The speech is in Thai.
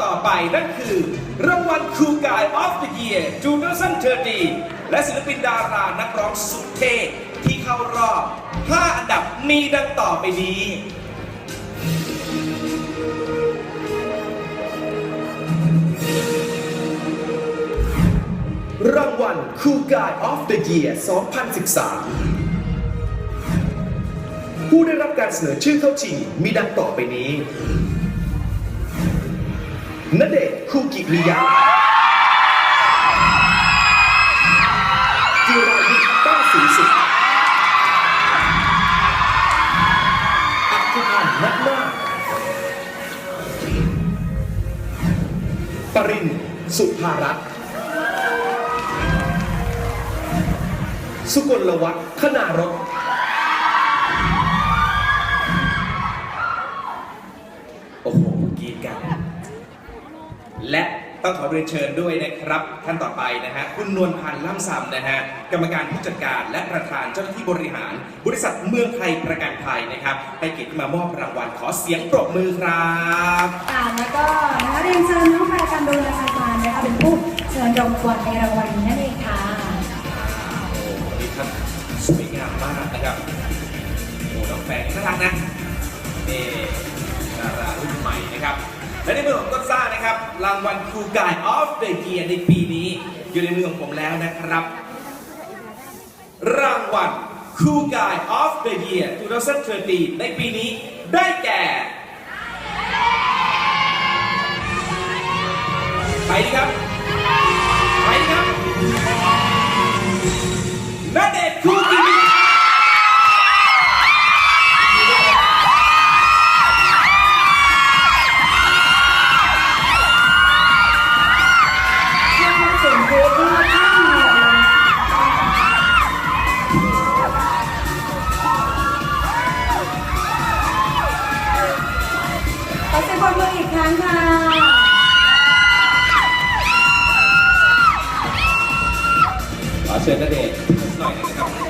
ต่อไปนั่นคือรางวัลคูกาย of the Year 2013และศิลปินดารานักร้องสุดเท่ที่เข้ารอบ 5 อันดับมีดังต่อไปนี้ รางวัลคูกาย of the Year 2013 ผู้ได้รับการเสนอชื่อเข้าชิงมีดังต่อไปนี้ ณเดชน์คูกิมิยะจิรายุทธ์ต้าศรีสุขอัครพันธ์นักหน้าปรินสุภารัตน์สุกลวัฒน์ขนารถ และต้องขอเรียนเชิญด้วยนะครับท่านต่อไปนะฮะคุณนวลพันธ์ล่ำซำนะฮะกรรมการผู้จัดการและประธานเจ้าหน้าที่บริหาร บริษัทเมืองไทยประกันภัยนะครับให้เกียรติมามอบรางวัลขอเสียงปรบมือครับอ่าแล้วก็นะคะเรียนเชิญน้องแพรกันดูนะคะจารย์นะคะเป็นผู้เชิญรางวัลในรางวัลนี้นั่นเองค่ะโอ้วันนี้ท่านสวยงามมากนะครับโอ้น้องแฟนน่ารักนะนี่ดารารุ่นใหม่นะครับ และในมือของต้นซ่านะครับ รางวัลครูกาย of the year ในปีนี้ อยู่ในมือของผมแล้วนะครับ รางวัลครูกาย of the year 2013ในปีนี้ได้แก่ไปดีครับไปดีครับณเดช ขอเสียงปรบมืออีกครั้งค่ะ ขอเชิญณเดชน์หน่อยนะครับ